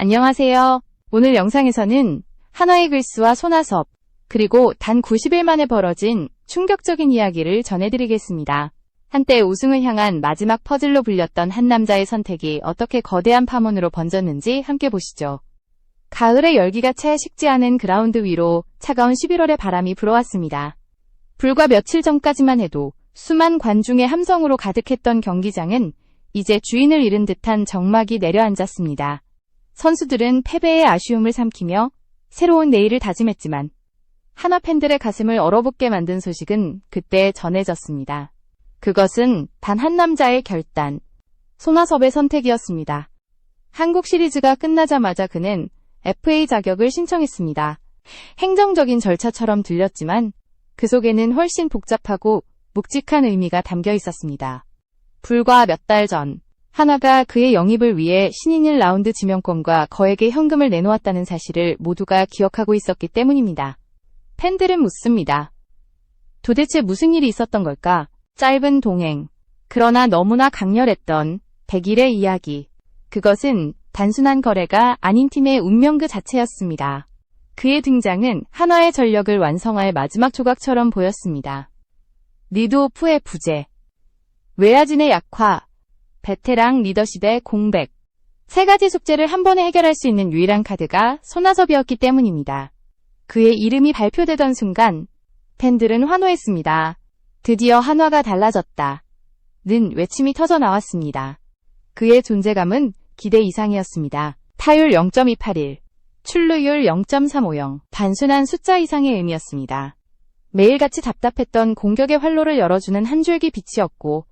안녕하세요. 오늘 영상에서는 한화이글스와 손아섭, 그리고 단 90일 만에 벌어진 충격적인 이야기를 전해드리겠습니다. 한때 우승을 향한 마지막 퍼즐로 불렸던 한 남자의 선택이 어떻게 거대한 파문으로 번졌는지 함께 보시죠. 가을의 열기가 채 식지 않은 그라운드 위로 차가운 11월의 바람이 불어왔습니다. 불과 며칠 전까지만 해도 수만 관중의 함성으로 가득했던 경기장은 이제 주인을 잃은 듯한 정막이 내려앉았습니다. 선수들은 패배의 아쉬움을 삼키며 새로운 내일을 다짐했지만 한화 팬들의 가슴을 얼어붙게 만든 소식은 그때 전해졌습니다. 그것은 단 한 남자의 결단, 손아섭의 선택이었습니다. 한국 시리즈가 끝나자마자 그는 FA 자격을 신청했습니다. 행정적인 절차처럼 들렸지만 그 속에는 훨씬 복잡하고 묵직한 의미가 담겨 있었습니다. 불과 몇 달 전, 하나가 그의 영입을 위해 신인일 라운드 지명권과 거액의 현금을 내놓았다는 사실을 모두가 기억하고 있었기 때문입니다. 팬들은 묻습니다. 도대체 무슨 일이 있었던 걸까? 짧은 동행. 그러나 너무나 강렬했던 100일의 이야기. 그것은 단순한 거래가 아닌 팀의 운명 그 자체였습니다. 그의 등장은 한화의 전력을 완성할 마지막 조각처럼 보였습니다. 리드오프의 부재, 외야진의 약화, 베테랑 리더십의 공백. 세 가지 숙제를 한 번에 해결할 수 있는 유일한 카드가 손아섭이었기 때문입니다. 그의 이름이 발표되던 순간 팬들은 환호했습니다. 드디어 한화가 달라졌다. 는 외침이 터져 나왔습니다. 그의 존재감은 기대 이상이었습니다. 타율 0.281, 출루율 0.350, 단순한 숫자 이상의 의미였습니다. 매일같이 답답했던 공격의 활로를 열어주는 한 줄기 빛이었고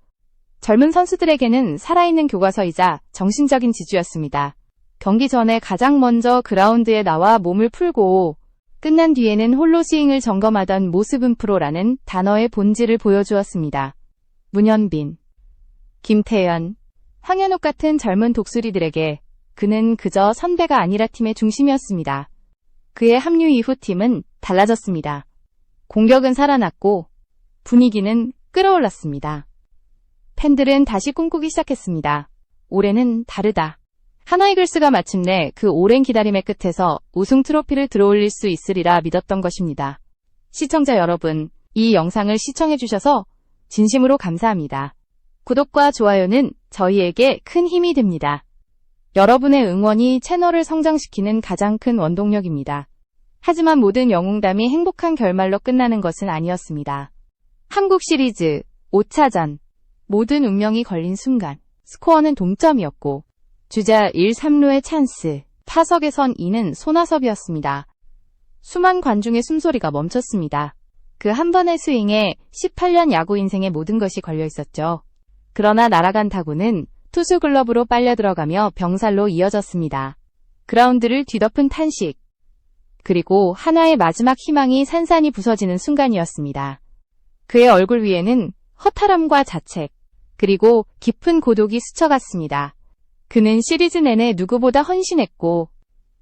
젊은 선수들에게는 살아있는 교과서이자 정신적인 지주였습니다. 경기 전에 가장 먼저 그라운드에 나와 몸을 풀고 끝난 뒤에는 홀로 스윙을 점검하던 모습은 프로라는 단어의 본질을 보여주었습니다. 문현빈, 김태현, 황현욱 같은 젊은 독수리들에게 그는 그저 선배가 아니라 팀의 중심이었습니다. 그의 합류 이후 팀은 달라졌습니다. 공격은 살아났고 분위기는 끌어올랐습니다. 팬들은 다시 꿈꾸기 시작했습니다. 올해는 다르다. 하나이글스가 마침내 그 오랜 기다림의 끝에서 우승 트로피를 들어올릴 수 있으리라 믿었던 것입니다. 시청자 여러분, 이 영상을 시청해주셔서 진심으로 감사합니다. 구독과 좋아요는 저희에게 큰 힘이 됩니다. 여러분의 응원이 채널을 성장시키는 가장 큰 원동력입니다. 하지만 모든 영웅담이 행복한 결말로 끝나는 것은 아니었습니다. 한국 시리즈 5차전 모든 운명이 걸린 순간 스코어는 동점이었고 주자 1, 3루의 찬스 타석에 선 이는 손아섭이었습니다. 수만 관중의 숨소리가 멈췄습니다. 그 한 번의 스윙에 18년 야구 인생의 모든 것이 걸려 있었죠. 그러나 날아간 타구는 투수 글러브로 빨려 들어가며 병살로 이어졌습니다. 그라운드를 뒤덮은 탄식. 그리고 하나의 마지막 희망이 산산이 부서지는 순간이었습니다. 그의 얼굴 위에는 허탈함과 자책, 그리고 깊은 고독이 스쳐갔습니다. 그는 시리즈 내내 누구보다 헌신했고,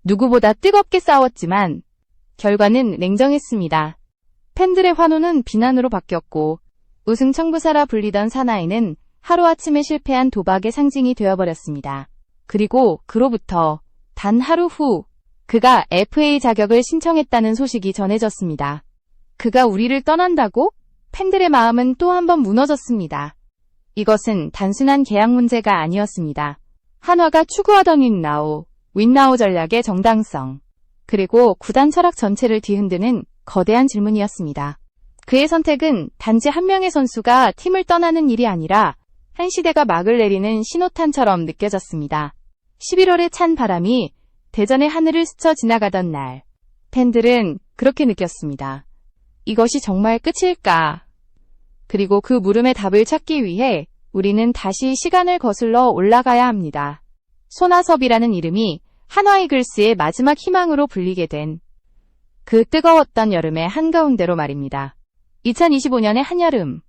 누구보다 뜨겁게 싸웠지만, 결과는 냉정했습니다. 팬들의 환호는 비난으로 바뀌었고, 우승 청부사라 불리던 사나이는 하루아침에 실패한 도박의 상징이 되어버렸습니다. 그리고 그로부터 단 하루 후 그가 FA 자격을 신청했다는 소식이 전해졌습니다. 그가 우리를 떠난다고? 팬들의 마음은 또 한 번 무너졌습니다. 이것은 단순한 계약 문제가 아니었습니다. 한화가 추구하던 윈나우, 윈나우 전략의 정당성, 그리고 구단 철학 전체를 뒤흔드는 거대한 질문이었습니다. 그의 선택은 단지 한 명의 선수가 팀을 떠나는 일이 아니라 한 시대가 막을 내리는 신호탄처럼 느껴졌습니다. 11월의 찬 바람이 대전의 하늘을 스쳐 지나가던 날, 팬들은 그렇게 느꼈습니다. 이것이 정말 끝일까? 그리고 그 물음의 답을 찾기 위해 우리는 다시 시간을 거슬러 올라가야 합니다. 손아섭이라는 이름이 한화이글스의 마지막 희망으로 불리게 된 그 뜨거웠던 여름의 한가운데로 말입니다. 2025년의 한여름.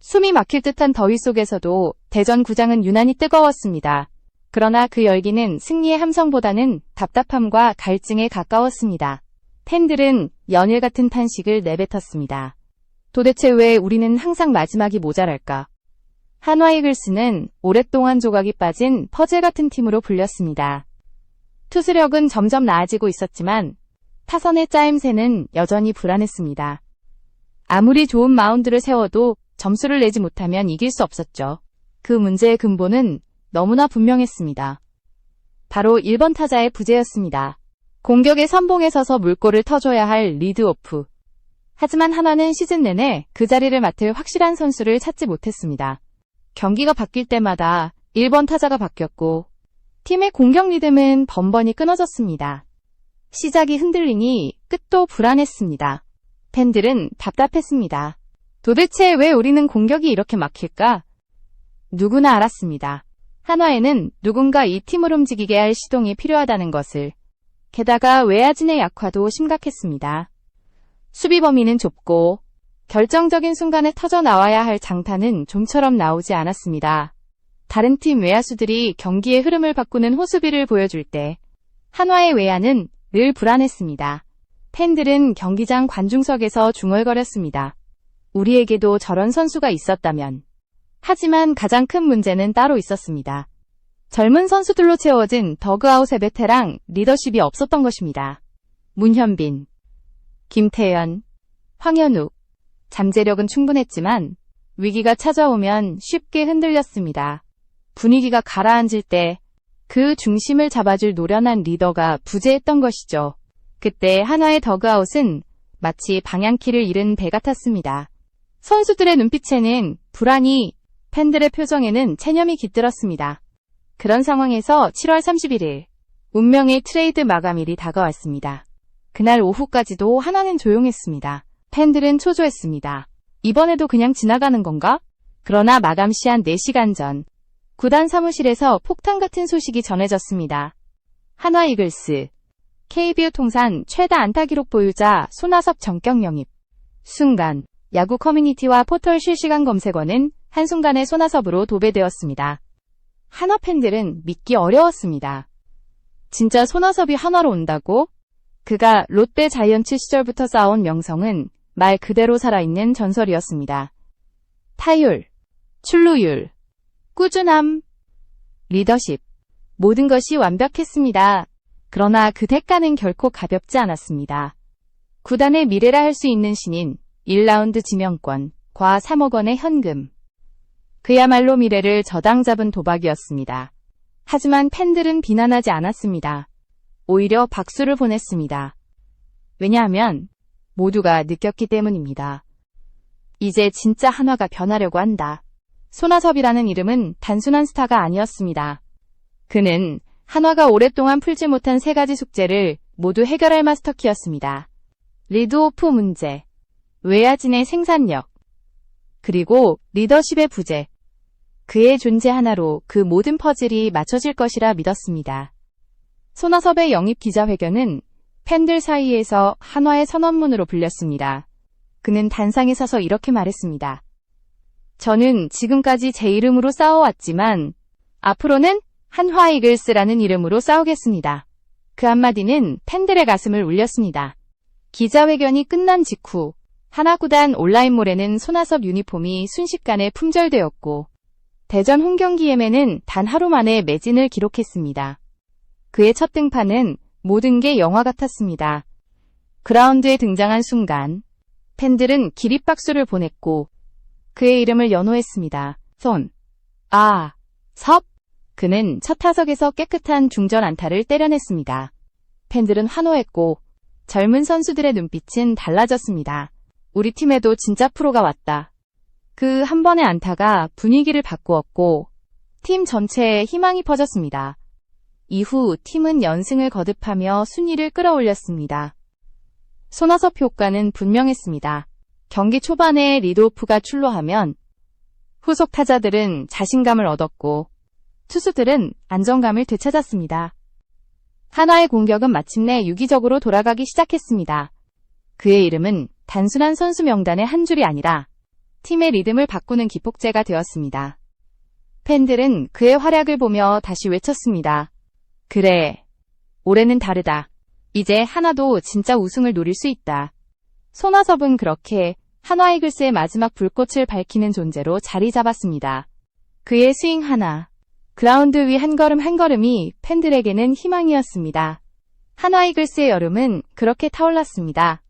숨이 막힐 듯한 더위 속에서도 대전 구장은 유난히 뜨거웠습니다. 그러나 그 열기는 승리의 함성보다는 답답함과 갈증에 가까웠습니다. 팬들은 연일 같은 탄식을 내뱉었습니다. 도대체 왜 우리는 항상 마지막이 모자랄까? 한화이글스는 오랫동안 조각이 빠진 퍼즐 같은 팀으로 불렸습니다. 투수력은 점점 나아지고 있었지만 타선의 짜임새는 여전히 불안했습니다. 아무리 좋은 마운드를 세워도 점수를 내지 못하면 이길 수 없었죠. 그 문제의 근본은 너무나 분명했습니다. 바로 1번 타자의 부재였습니다. 공격의 선봉에 서서 물꼬를 터줘야 할 리드오프. 하지만 하나는 시즌 내내 그 자리를 맡을 확실한 선수를 찾지 못했습니다. 경기가 바뀔 때마다 1번 타자가 바뀌었고 팀의 공격 리듬은 번번이 끊어졌습니다. 시작이 흔들리니 끝도 불안했습니다. 팬들은 답답했습니다. 도대체 왜 우리는 공격이 이렇게 막힐까? 누구나 알았습니다. 한화에는 누군가 이 팀을 움직이게 할 시동이 필요하다는 것을. 게다가 외야진의 약화도 심각했습니다. 수비 범위는 좁고 결정적인 순간에 터져 나와야 할 장타는 좀처럼 나오지 않았습니다. 다른 팀 외야수들이 경기의 흐름을 바꾸는 호수비를 보여줄 때 한화의 외야는 늘 불안했습니다. 팬들은 경기장 관중석에서 중얼거렸습니다. 우리에게도 저런 선수가 있었다면. 하지만 가장 큰 문제는 따로 있었습니다. 젊은 선수들로 채워진 더그아웃의 베테랑 리더십이 없었던 것입니다. 문현빈, 김태현, 황현욱, 잠재력은 충분했지만 위기가 찾아오면 쉽게 흔들렸습니다. 분위기가 가라앉을 때 그 중심을 잡아줄 노련한 리더가 부재했던 것이죠. 그때 한화의 더그아웃은 마치 방향키를 잃은 배 같았습니다. 선수들의 눈빛에는 불안이, 팬들의 표정에는 체념이 깃들었습니다. 그런 상황에서 7월 31일, 운명의 트레이드 마감일이 다가왔습니다. 그날 오후까지도 하나는 조용했습니다. 팬들은 초조했습니다. 이번에도 그냥 지나가는 건가? 그러나 마감 시한 4시간 전, 구단 사무실에서 폭탄 같은 소식이 전해졌습니다. 한화 이글스, KBO 통산 최다 안타 기록 보유자 손아섭 정격 영입. 순간, 야구 커뮤니티와 포털 실시간 검색어는 한순간에 손아섭으로 도배되었습니다. 한화 팬들은 믿기 어려웠습니다. 진짜 손아섭이 한화로 온다고? 그가 롯데 자이언츠 시절부터 쌓아온 명성은 말 그대로 살아있는 전설이었습니다. 타율, 출루율, 꾸준함, 리더십, 모든 것이 완벽했습니다. 그러나 그 대가는 결코 가볍지 않았습니다. 구단의 미래라 할 수 있는 신인 1라운드 지명권, 과 3억 원의 현금. 그야말로 미래를 저당 잡은 도박이었습니다. 하지만 팬들은 비난하지 않았습니다. 오히려 박수를 보냈습니다. 왜냐하면 모두가 느꼈기 때문입니다. 이제 진짜 한화가 변하려고 한다. 손아섭이라는 이름은 단순한 스타가 아니었습니다. 그는 한화가 오랫동안 풀지 못한 세 가지 숙제를 모두 해결할 마스터키였습니다. 리드오프 문제, 외야진의 생산력, 그리고 리더십의 부재. 그의 존재 하나로 그 모든 퍼즐이 맞춰질 것이라 믿었습니다. 손아섭의 영입 기자회견은 팬들 사이에서 한화의 선언문으로 불렸습니다. 그는 단상에 서서 이렇게 말했습니다. 저는 지금까지 제 이름으로 싸워왔지만 앞으로는 한화 이글스라는 이름으로 싸우겠습니다. 그 한마디는 팬들의 가슴을 울렸습니다. 기자회견이 끝난 직후 하나구단 온라인몰에는 손아섭 유니폼이 순식간에 품절되었고 대전 홈경기엠에는 단 하루 만에 매진을 기록했습니다. 그의 첫 등판은 모든 게 영화 같았습니다. 그라운드에 등장한 순간 팬들은 기립박수를 보냈고 그의 이름을 연호했습니다. 손, 아, 섭. 그는 첫 타석에서 깨끗한 중전 안타를 때려냈습니다. 팬들은 환호했고 젊은 선수들의 눈빛은 달라졌습니다. 우리 팀에도 진짜 프로가 왔다. 그 한 번의 안타가 분위기를 바꾸었고 팀 전체에 희망이 퍼졌습니다. 이후 팀은 연승을 거듭하며 순위를 끌어올렸습니다. 손아섭 효과는 분명했습니다. 경기 초반에 리드오프가 출루하면 후속 타자들은 자신감을 얻었고 투수들은 안정감을 되찾았습니다. 하나의 공격은 마침내 유기적으로 돌아가기 시작했습니다. 그의 이름은 단순한 선수 명단의 한 줄이 아니라 팀의 리듬을 바꾸는 기폭제가 되었습니다. 팬들은 그의 활약을 보며 다시 외쳤습니다. 그래. 올해는 다르다. 이제 하나도 진짜 우승을 노릴 수 있다. 손아섭은 그렇게 한화 이글스의 마지막 불꽃을 밝히는 존재로 자리 잡았습니다. 그의 스윙 하나, 그라운드 위 한 걸음 한 걸음이 팬들에게는 희망이었습니다. 한화 이글스의 여름은 그렇게 타올랐습니다.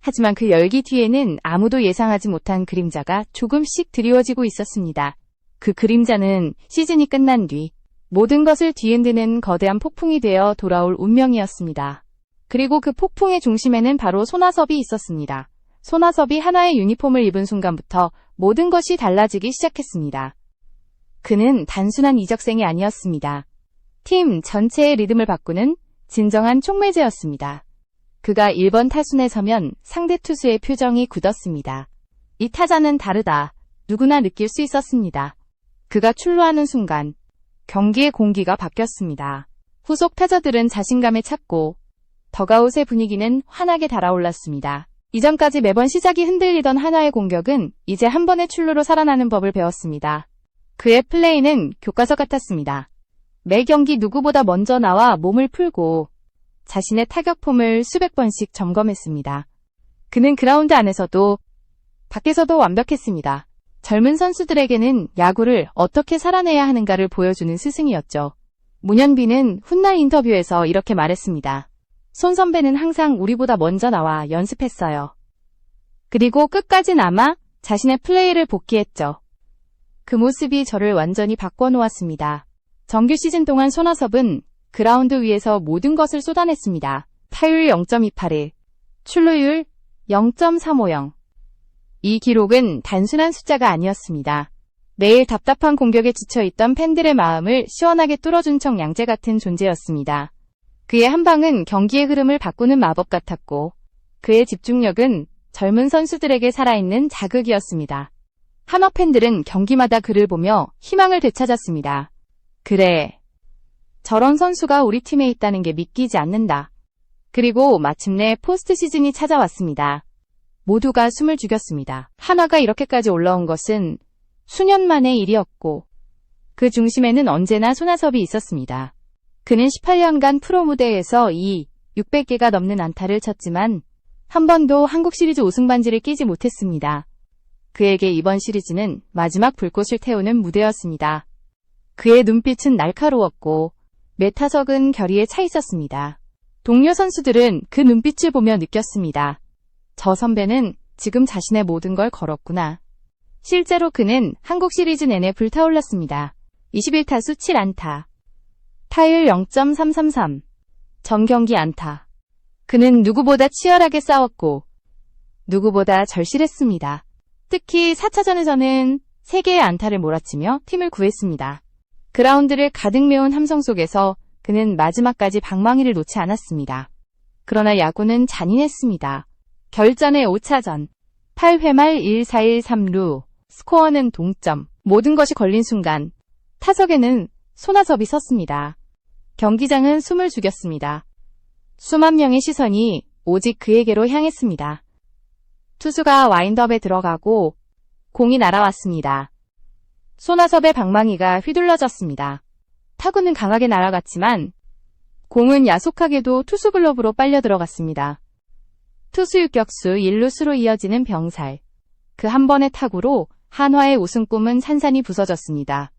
하지만 그 열기 뒤에는 아무도 예상하지 못한 그림자가 조금씩 드리워지고 있었습니다. 그 그림자는 시즌이 끝난 뒤 모든 것을 뒤흔드는 거대한 폭풍이 되어 돌아올 운명이었습니다. 그리고 그 폭풍의 중심에는 바로 손아섭이 있었습니다. 손아섭이 하나의 유니폼을 입은 순간부터 모든 것이 달라지기 시작했습니다. 그는 단순한 이적생이 아니었습니다. 팀 전체의 리듬을 바꾸는 진정한 촉매제였습니다. 그가 1번 타순에 서면 상대 투수의 표정이 굳었습니다. 이 타자는 다르다. 누구나 느낄 수 있었습니다. 그가 출루하는 순간 경기의 공기가 바뀌었습니다. 후속 타자들은 자신감에 찼고 더가웃의 분위기는 환하게 달아올랐습니다. 이전까지 매번 시작이 흔들리던 하나의 공격은 이제 한 번의 출루로 살아나는 법을 배웠습니다. 그의 플레이는 교과서 같았습니다. 매 경기 누구보다 먼저 나와 몸을 풀고 자신의 타격폼을 수백 번씩 점검했습니다. 그는 그라운드 안에서도 밖에서도 완벽했습니다. 젊은 선수들에게는 야구를 어떻게 살아내야 하는가를 보여주는 스승이었죠. 문현빈은 훗날 인터뷰에서 이렇게 말했습니다. 손 선배는 항상 우리보다 먼저 나와 연습했어요. 그리고 끝까지 남아 자신의 플레이를 복귀했죠. 그 모습이 저를 완전히 바꿔놓았습니다. 정규 시즌 동안 손아섭은 그라운드 위에서 모든 것을 쏟아냈습니다. 타율 0.281, 출루율 0.350. 이 기록은 단순한 숫자가 아니었습니다. 매일 답답한 공격에 지쳐있던 팬들의 마음을 시원하게 뚫어준 청 양재 같은 존재였습니다. 그의 한 방은 경기의 흐름을 바꾸는 마법 같았고, 그의 집중력은 젊은 선수들에게 살아있는 자극이었습니다. 한화 팬들은 경기마다 그를 보며 희망을 되찾았습니다. 그래. 저런 선수가 우리 팀에 있다는 게 믿기지 않는다. 그리고 마침내 포스트 시즌이 찾아왔습니다. 모두가 숨을 죽였습니다. 한화가 이렇게까지 올라온 것은 수년 만의 일이었고, 그 중심에는 언제나 손아섭이 있었습니다. 그는 18년간 프로 무대에서 이 600개가 넘는 안타를 쳤지만 한 번도 한국 시리즈 우승 반지를 끼지 못했습니다. 그에게 이번 시리즈는 마지막 불꽃을 태우는 무대였습니다. 그의 눈빛은 날카로웠고 메타석은 결의에 차 있었습니다. 동료 선수들은 그 눈빛을 보며 느꼈습니다. 저 선배는 지금 자신의 모든 걸 걸었구나. 실제로 그는 한국 시리즈 내내 불타올랐습니다. 21타수 7안타. 타율 0.333. 정경기 안타. 그는 누구보다 치열하게 싸웠고 누구보다 절실했습니다. 특히 4차전에서는 3개의 안타를 몰아치며 팀을 구했습니다. 그라운드를 가득 메운 함성 속에서 그는 마지막까지 방망이를 놓지 않았습니다. 그러나 야구는 잔인했습니다. 결전의 5차전. 8회 말 1-4-1-3루. 스코어는 동점. 모든 것이 걸린 순간 타석에는 손아섭이 섰습니다. 경기장은 숨을 죽였습니다. 수만 명의 시선이 오직 그에게로 향했습니다. 투수가 와인드업에 들어가고 공이 날아왔습니다. 손아섭의 방망이가 휘둘러졌습니다. 타구는 강하게 날아갔지만 공은 야속하게도 투수 글러브로 빨려 들어갔습니다. 투수 유격수 1루수로 이어지는 병살. 그 한 번의 타구로 한화의 우승 꿈은 산산이 부서졌습니다.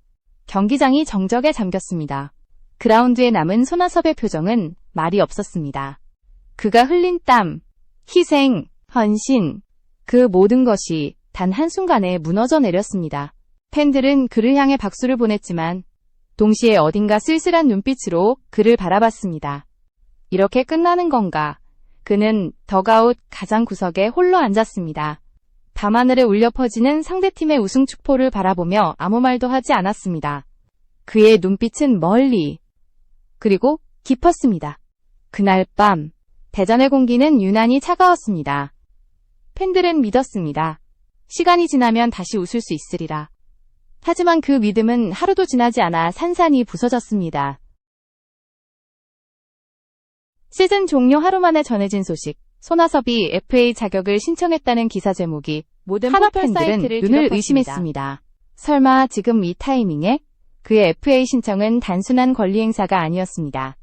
경기장이 정적에 잠겼습니다. 그라운드에 남은 손아섭의 표정은 말이 없었습니다. 그가 흘린 땀, 희생, 헌신, 그 모든 것이 단 한순간에 무너져 내렸습니다. 팬들은 그를 향해 박수를 보냈지만 동시에 어딘가 쓸쓸한 눈빛으로 그를 바라봤습니다. 이렇게 끝나는 건가? 그는 더가웃 가장 구석에 홀로 앉았습니다. 밤하늘에 울려 퍼지는 상대팀의 우승 축포를 바라보며 아무 말도 하지 않았습니다. 그의 눈빛은 멀리, 그리고 깊었습니다. 그날 밤, 대전의 공기는 유난히 차가웠습니다. 팬들은 믿었습니다. 시간이 지나면 다시 웃을 수 있으리라. 하지만 그 믿음은 하루도 지나지 않아 산산이 부서졌습니다. 시즌 종료 하루 만에 전해진 소식. 손아섭이 FA 자격을 신청했다는 기사 제목이 모든 하나 팬들은 눈을 의심했습니다. 설마 지금 이 타이밍에 그의 FA 신청은 단순한 권리 행사가 아니었습니다.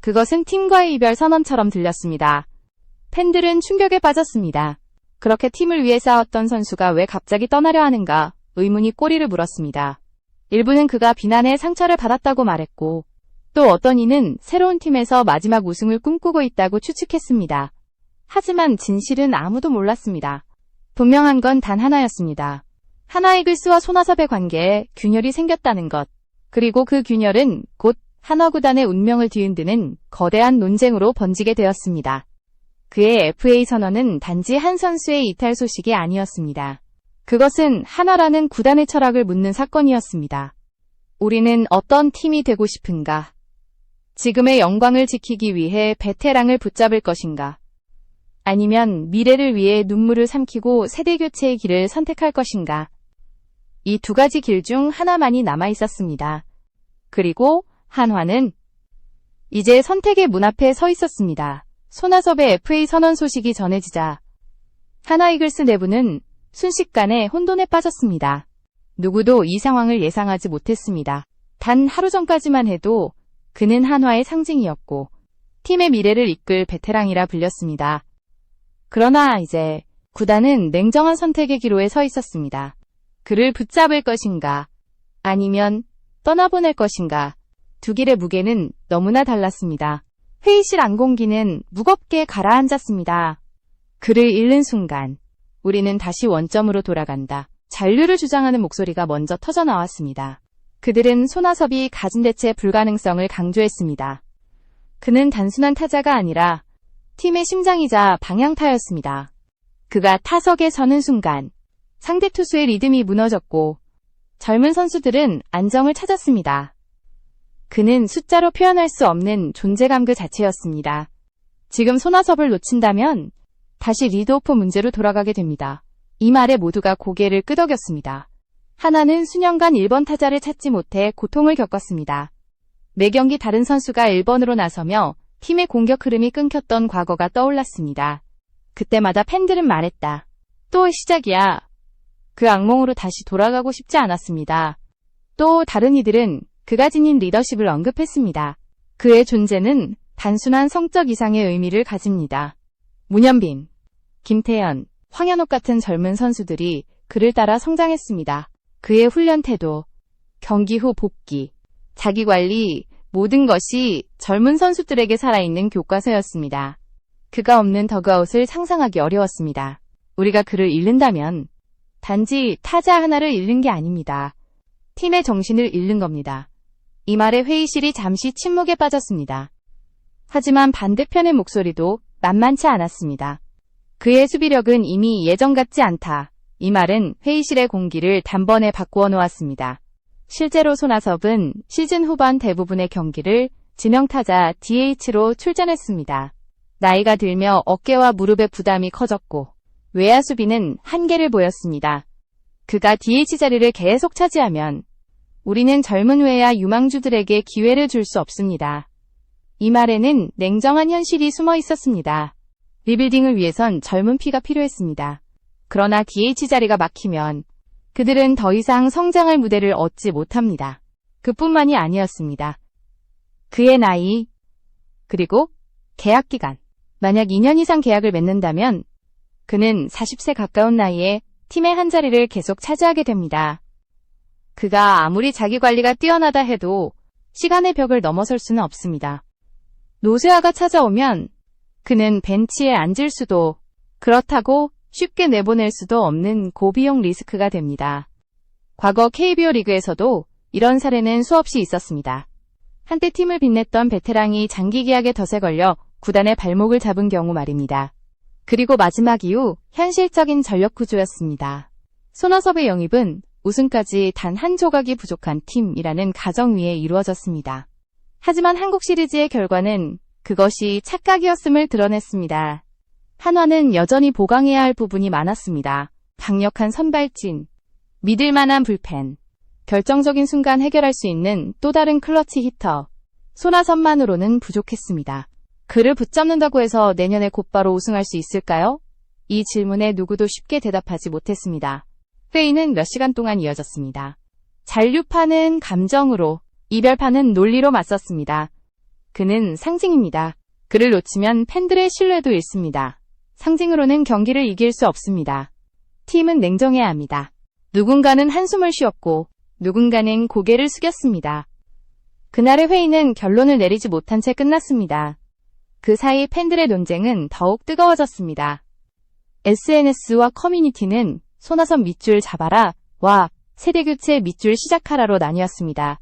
그것은 팀과의 이별 선언처럼 들렸습니다. 팬들은 충격에 빠졌습니다. 그렇게 팀을 위해 싸웠던 선수가 왜 갑자기 떠나려 하는가 의문이 꼬리를 물었습니다. 일부는 그가 비난에 상처를 받았다고 말했고, 또 어떤 이는 새로운 팀에서 마지막 우승을 꿈꾸고 있다고 추측했습니다. 하지만 진실은 아무도 몰랐습니다. 분명한 건 단 하나였습니다. 하나이글스와 손아섭의 관계에 균열이 생겼다는 것. 그리고 그 균열은 곧 한화 구단의 운명을 뒤흔드는 거대한 논쟁으로 번지게 되었습니다. 그의 FA 선언은 단지 한 선수의 이탈 소식이 아니었습니다. 그것은 하나라는 구단의 철학을 묻는 사건이었습니다. 우리는 어떤 팀이 되고 싶은가? 지금의 영광을 지키기 위해 베테랑을 붙잡을 것인가? 아니면 미래를 위해 눈물을 삼키고 세대 교체의 길을 선택할 것인가? 이 두 가지 길 중 하나만이 남아 있었습니다. 그리고 한화는 이제 선택의 문 앞에 서 있었습니다. 손아섭의 FA 선언 소식이 전해지자 하나이글스 내부는 순식간에 혼돈에 빠졌습니다. 누구도 이 상황을 예상하지 못했습니다. 단 하루 전까지만 해도 그는 한화의 상징이었고 팀의 미래를 이끌 베테랑이라 불렸습니다. 그러나 이제 구단은 냉정한 선택의 기로에 서 있었습니다. 그를 붙잡을 것인가 아니면 떠나보낼 것인가 두 길의 무게는 너무나 달랐습니다. 회의실 안공기는 무겁게 가라앉았습니다. 그를 잃는 순간 우리는 다시 원점으로 돌아간다. 잔류를 주장하는 목소리가 먼저 터져 나왔습니다. 그들은 손아섭이 가진 대체 불가능성을 강조했습니다. 그는 단순한 타자가 아니라 팀의 심장이자 방향타였습니다. 그가 타석에 서는 순간 상대 투수의 리듬이 무너졌고 젊은 선수들은 안정을 찾았습니다. 그는 숫자로 표현할 수 없는 존재감 그 자체였습니다. 지금 손아섭을 놓친다면 다시 리드오프 문제로 돌아가게 됩니다. 이 말에 모두가 고개를 끄덕였습니다. 하나는 수년간 1번 타자를 찾지 못해 고통을 겪었습니다. 매 경기 다른 선수가 1번으로 나서며 팀의 공격 흐름이 끊겼던 과거가 떠올랐습니다. 그때마다 팬들은 말했다. 또 시작이야. 그 악몽으로 다시 돌아가고 싶지 않았습니다. 또 다른 이들은 그가 지닌 리더십을 언급했습니다. 그의 존재는 단순한 성적 이상의 의미를 가집니다. 문현빈, 김태현, 황현옥 같은 젊은 선수들이 그를 따라 성장했습니다. 그의 훈련 태도, 경기 후 복귀, 자기 관리, 모든 것이 젊은 선수들에게 살아있는 교과서였습니다. 그가 없는 더그아웃을 상상하기 어려웠습니다. 우리가 그를 잃는다면 단지 타자 하나를 잃는 게 아닙니다. 팀의 정신을 잃는 겁니다. 이 말에 회의실이 잠시 침묵에 빠졌습니다. 하지만 반대편의 목소리도 만만치 않았습니다. 그의 수비력은 이미 예전 같지 않다. 이 말은 회의실의 공기를 단번에 바꾸어 놓았습니다. 실제로 손아섭은 시즌 후반 대부분의 경기를 지명타자 DH로 출전했습니다. 나이가 들며 어깨와 무릎의 부담이 커졌고 외야 수비는 한계를 보였습니다. 그가 DH 자리를 계속 차지하면 우리는 젊은 외야 유망주들에게 기회를 줄 수 없습니다. 이 말에는 냉정한 현실이 숨어 있었습니다. 리빌딩을 위해선 젊은 피가 필요했습니다. 그러나 DH 자리가 막히면 그들은 더 이상 성장할 무대를 얻지 못합니다. 그뿐만이 아니었습니다. 그의 나이, 그리고 계약 기간. 만약 2년 이상 계약을 맺는다면 그는 40세 가까운 나이에 팀의 한 자리를 계속 차지하게 됩니다. 그가 아무리 자기 관리가 뛰어나다 해도 시간의 벽을 넘어설 수는 없습니다. 노쇠화가 찾아오면 그는 벤치에 앉을 수도 그렇다고 쉽게 내보낼 수도 없는 고비용 리스크가 됩니다. 과거 KBO 리그에서도 이런 사례는 수없이 있었습니다. 한때 팀을 빛냈던 베테랑이 장기 계약에 덫에 걸려 구단의 발목을 잡은 경우 말입니다. 그리고 마지막 이후 현실적인 전력 구조였습니다. 손아섭의 영입은 우승까지 단 한 조각이 부족한 팀이라는 가정 위에 이루어졌습니다. 하지만 한국 시리즈의 결과는 그것이 착각이었음을 드러냈습니다. 한화는 여전히 보강해야 할 부분이 많았습니다. 강력한 선발진, 믿을 만한 불펜, 결정적인 순간 해결할 수 있는 또 다른 클러치 히터, 손아섭만으로는 부족했습니다. 그를 붙잡는다고 해서 내년에 곧바로 우승할 수 있을까요? 이 질문에 누구도 쉽게 대답하지 못했습니다. 회의는 몇 시간 동안 이어졌습니다. 잔류파는 감정으로, 이별파는 논리로 맞섰습니다. 그는 상징입니다. 그를 놓치면 팬들의 신뢰도 잃습니다. 상징으로는 경기를 이길 수 없습니다. 팀은 냉정해야 합니다. 누군가는 한숨을 쉬었고, 누군가는 고개를 숙였습니다. 그날의 회의는 결론을 내리지 못한 채 끝났습니다. 그 사이 팬들의 논쟁은 더욱 뜨거워졌습니다. SNS와 커뮤니티는 손아섭 밑줄 잡아라 와 세대교체 밑줄 시작하라로 나뉘었습니다.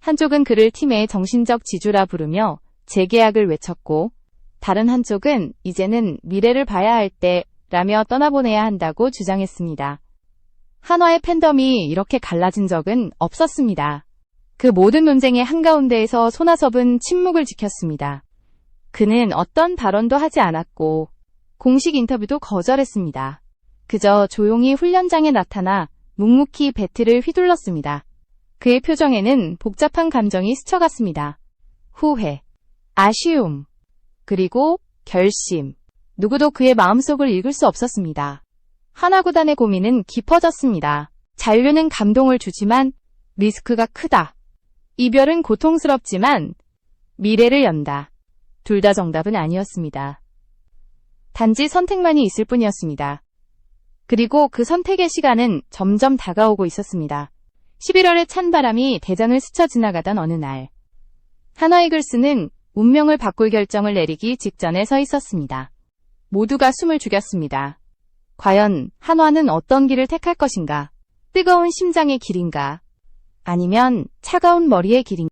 한쪽은 그를 팀의 정신적 지주라 부르며 재계약을 외쳤고 다른 한쪽은 이제는 미래를 봐야 할 때라며 떠나보내야 한다고 주장했습니다. 한화의 팬덤이 이렇게 갈라진 적은 없었습니다. 그 모든 논쟁의 한가운데에서 손아섭은 침묵을 지켰습니다. 그는 어떤 발언도 하지 않았고 공식 인터뷰도 거절했습니다. 그저 조용히 훈련장에 나타나 묵묵히 배트를 휘둘렀습니다. 그의 표정에는 복잡한 감정이 스쳐갔습니다. 후회, 아쉬움, 그리고 결심. 누구도 그의 마음속을 읽을 수 없었습니다. 하나구단의 고민은 깊어졌습니다. 잔류는 감동을 주지만 리스크가 크다. 이별은 고통스럽지만 미래를 연다. 둘 다 정답은 아니었습니다. 단지 선택만이 있을 뿐이었습니다. 그리고 그 선택의 시간은 점점 다가오고 있었습니다. 11월의 찬바람이 대전을 스쳐 지나가던 어느 날. 한화이글스는 운명을 바꿀 결정을 내리기 직전에 서 있었습니다. 모두가 숨을 죽였습니다. 과연 한화는 어떤 길을 택할 것인가? 뜨거운 심장의 길인가? 아니면 차가운 머리의 길인가?